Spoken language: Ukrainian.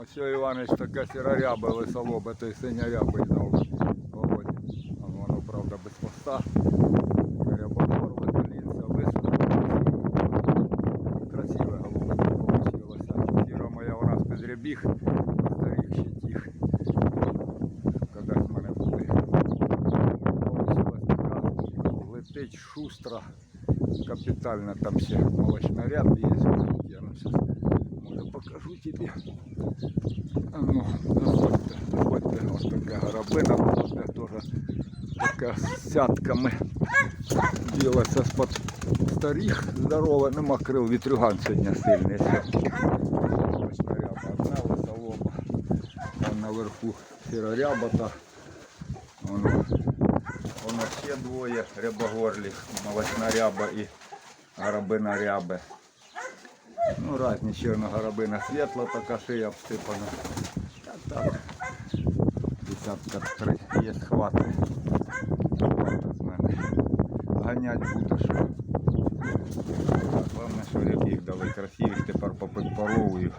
Ось Іванич таке сірорябе лисолобе, той синярябий дав Володя. А Воно, правда, без хвоста. Рябогор, веселінця, висадив. Красиве голубе получилося. Сіра моя у нас без рябіг, старих ще тих. Когда в мене були. Получилось така, летить шустро, капітально там ще молочный ряд є. Я ну, заходьте, заходьте, ось така горобина, буде теж така з сятками. Ділася з-под старих, здорова, нема крил, вітрюган сьогодні сильний. Молочна ряба, одна лисолоба. Там наверху сіроряба та воно, воно ще двоє рябогорлі, молочна ряба і горобина ряби. Ну, разні чорна горобина світла, така шия обсипана. А так, десятка три є хвати. Хвати з. Ганять буду, що. Головне, що рябів дали красивих, тепер попидпаровую.